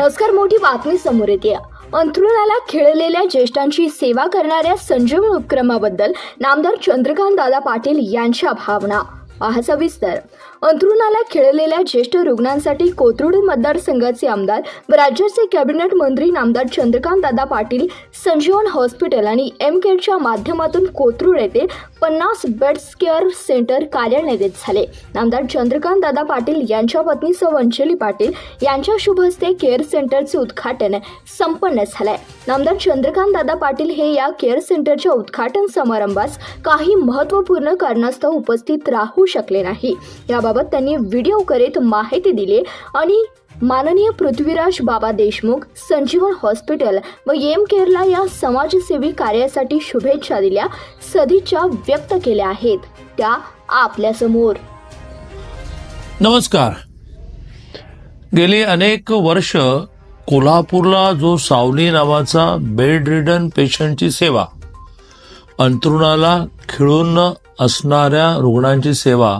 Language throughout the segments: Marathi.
नमस्कार मोठी बातमी समोर येते. अंथरुणाला खेळलेल्या ज्येष्ठांची सेवा करणाऱ्या संजीवन उपक्रमाबद्दल नामदार चंद्रकांत दादा पाटील यांच्या भावना. पहा सविस्तर. अंथरुणाला खेळलेल्या ज्येष्ठ रुग्णांसाठी कोथरूड मतदारसंघाचे आमदार व राज्याचे कॅबिनेट मंत्री नामदार चंद्रकांत दादा पाटील संजीवन हॉस्पिटल आणि एम केअरच्या माध्यमातून कोथरूड येथे पन्नास बेड्स केअर सेंटर कार्यान्वित झाले. नामदार चंद्रकांत दादा पाटील यांच्या पत्नी सौ अंजली पाटील यांच्या शुभ हस्ते केअर सेंटरचे उद्घाटन संपन्न झालंय. नामदार चंद्रकांत दादा पाटील हे या केअर सेंटरच्या उद्घाटन समारंभास काही महत्त्वपूर्ण कारणास्तव उपस्थित राहू शकले नाही. याबाबत त्यांनी व्हिडिओ करीत माहिती दिली. आणि माननीय पृथ्वीराज बाबा देशमुख संजीवन हॉस्पिटल व एम केअरला या समाजसेवी कार्यासाठी शुभेच्छा दिल्या सदिच्छा व्यक्त केल्या आहेत. त्या आपल्यासमोर नमस्कार. गेली अनेक वर्ष कोल्हापूरला जो सावली नावाचा बेड रिडन पेशंटची सेवा अंतरुणाला खिळून असणाऱ्या रुग्णांची सेवा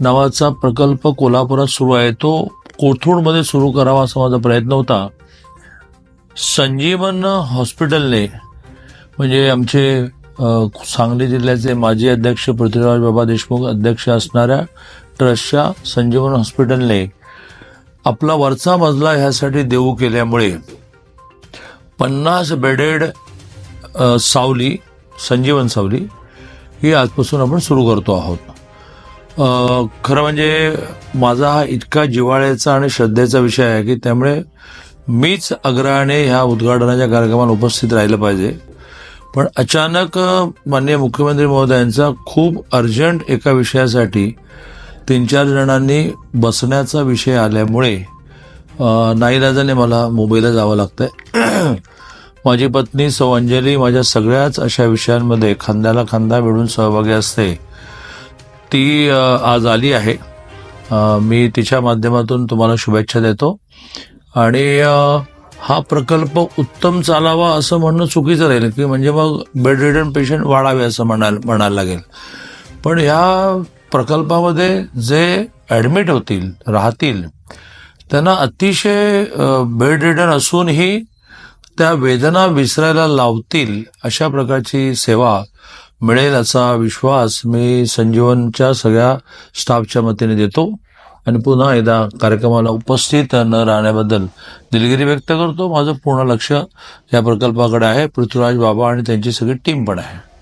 नावाचा प्रकल्प कोल्हापुरात सुरू आहे. तो कोथरूडमध्ये सुरू करावा असा माझा प्रयत्न होता. संजीवन हॉस्पिटलने म्हणजे आमचे सांगली जिल्ह्याचे माजी अध्यक्ष पृथ्वीराज बाबा देशमुख अध्यक्ष असणाऱ्या ट्रस्टच्या संजीवन हॉस्पिटलने आपला वरचा मजला ह्यासाठी देऊ केल्यामुळे पन्नास बेडेड सावली संजीवन सावली ही आजपासून आपण सुरू करतो आहोत. खरं म्हणजे माझा हा इतका जिव्हाळ्याचा आणि श्रद्धेचा विषय आहे की त्यामुळे मीच अग्रहाने ह्या उद्घाटनाच्या कार्यक्रमाला उपस्थित राहिलं पाहिजे. पण अचानक माननीय मुख्यमंत्री महोदयांचा खूप अर्जंट एका विषयासाठी तीन चार जणांनी बसण्याचा विषय आल्यामुळे नाईलाजाने मला मुंबईला जावं लागतंय. माझी पत्नी सौ अंजली माझ्या सगळ्याच अशा विषयांमध्ये खांद्याला खांदा मिळून सहभागी असते. ती आज आली आहे. मी तिच्या माध्यमातून तुम्हाला शुभेच्छा देतो. आणि हा प्रकल्प उत्तम चालावा असं म्हणणं चुकीचं राहील की म्हणजे मग बेड रिडन पेशंट वाढावे असं म्हणाल म्हणायला लागेल. पण ह्या प्रकल्पामध्ये जे ॲडमिट होतील राहतील त्यांना अतिशय बेड रिडन असूनही त्या वेदना विसरायला लावतील अशा प्रकारची सेवा मिळेल असा विश्वास मी संजीवनच्या सगळ्या स्टाफच्या मतीने देतो. आणि पुन्हा एकदा कार्यक्रमाला उपस्थित न राहण्याबद्दल दिलगिरी व्यक्त करतो. माझं पूर्ण लक्ष या प्रकल्पाकडे आहे. पृथ्वीराज बाबा आणि त्यांची सगळी टीम पण आहे.